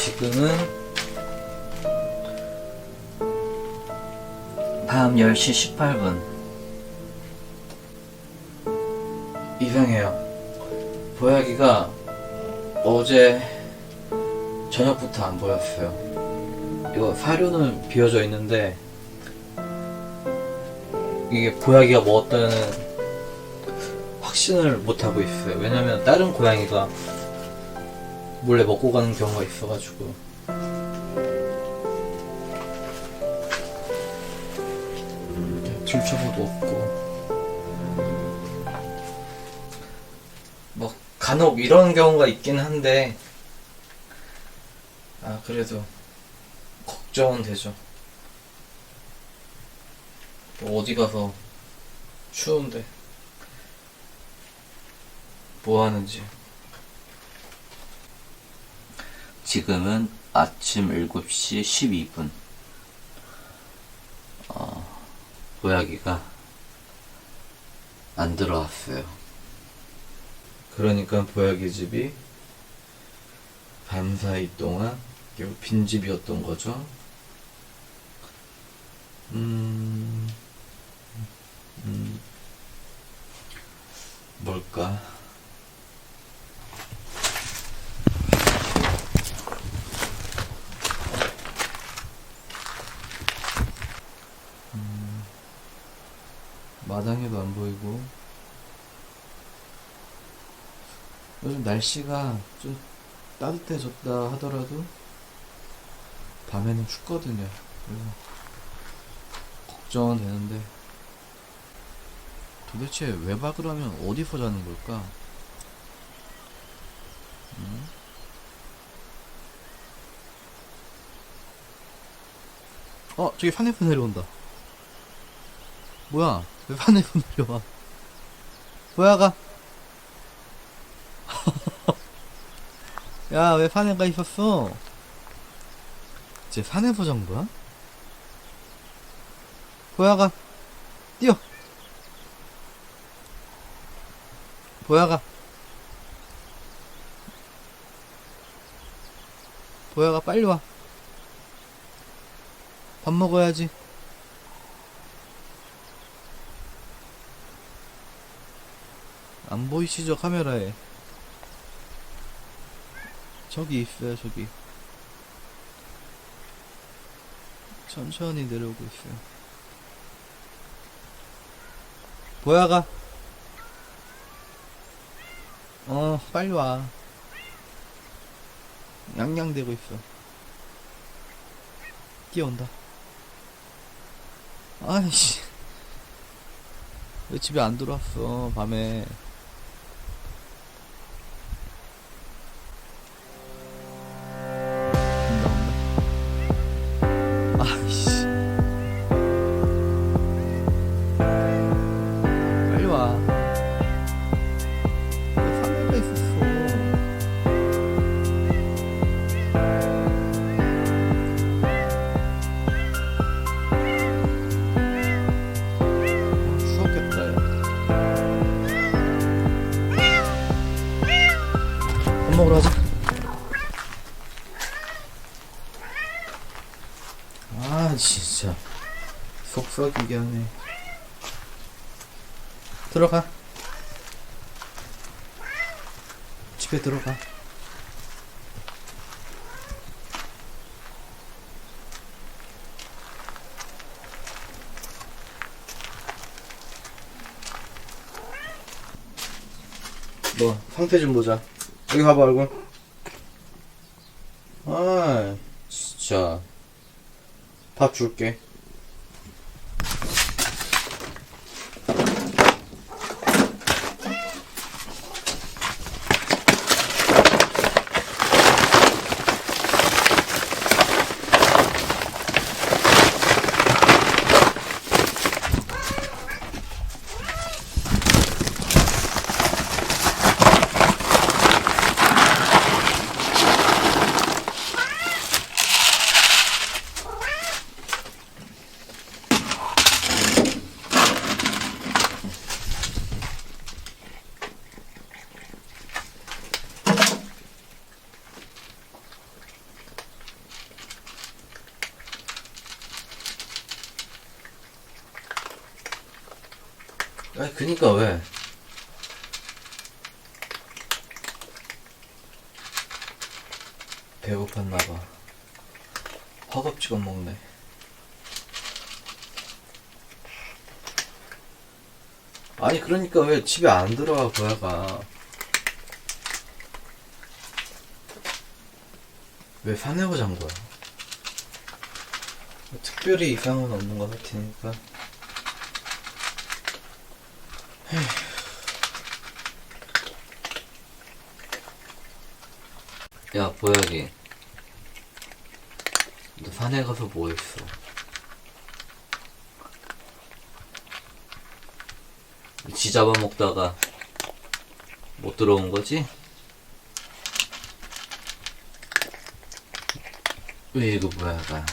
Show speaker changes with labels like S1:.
S1: 지금은 밤 10시 18분. 이상해요. 보야기가 어제 저녁부터 안 보였어요. 이거 사료는 비어져 있는데 이게 보야기가 먹었다는 확신을 못 하고 있어요. 왜냐면 다른 고양이가 몰래 먹고 가는 경우가 있어가지고 들춰보도 없고 뭐 간혹 이런 경우가 있긴 한데 아 그래도 걱정은 되죠. 뭐 어디 가서 추운데 뭐 하는지. 지금은 아침 7시 12분. 어, 보야기가 안 들어왔어요. 그러니까 보야기 집이 밤사이 동안 빈집이었던 거죠. 음, 음, 뭘까? 마당에도 안 보이고 요즘 날씨가 좀 따뜻해졌다 하더라도 밤에는 춥거든요. 그래서 걱정은 되는데 도대체 외박을 하면 어디서 자는 걸까? 음? 어, 저기 산에서 내려온다. 뭐야? 왜 산에서 내려와? 뭐야가? 야, 왜 산에 가 있었어? 쟤 산에서 잔 거야? 보야가, 뛰어! 보야가. 보야가 빨리 와. 밥 먹어야지. 안 보이시죠 카메라에? 저기 있어요 저기. 천천히 내려오고 있어요. 보야가. 어 빨리 와. 양양대고 있어. 뛰어온다. 아이씨. 왜 집에 안 들어왔어 밤에 밥 먹으러 가자 아 진짜. 속썩이게 하네. 들어가. 집에 들어가. 너 상태 좀 보자 여기 봐봐 얼굴. 아 진짜. 밥 줄게 아니 그니까 왜? 배고팠나봐. 허겁지겁 먹네. 아니 그러니까 왜 집에 안 들어와 고야가? 왜 사내고 잔 거야? 특별히 이상은 없는 것 같으니까 야 보약이 너 산에 가서 뭐 했어? 지 잡아먹다가 못 들어온 거지? 왜 이거 뭐야 가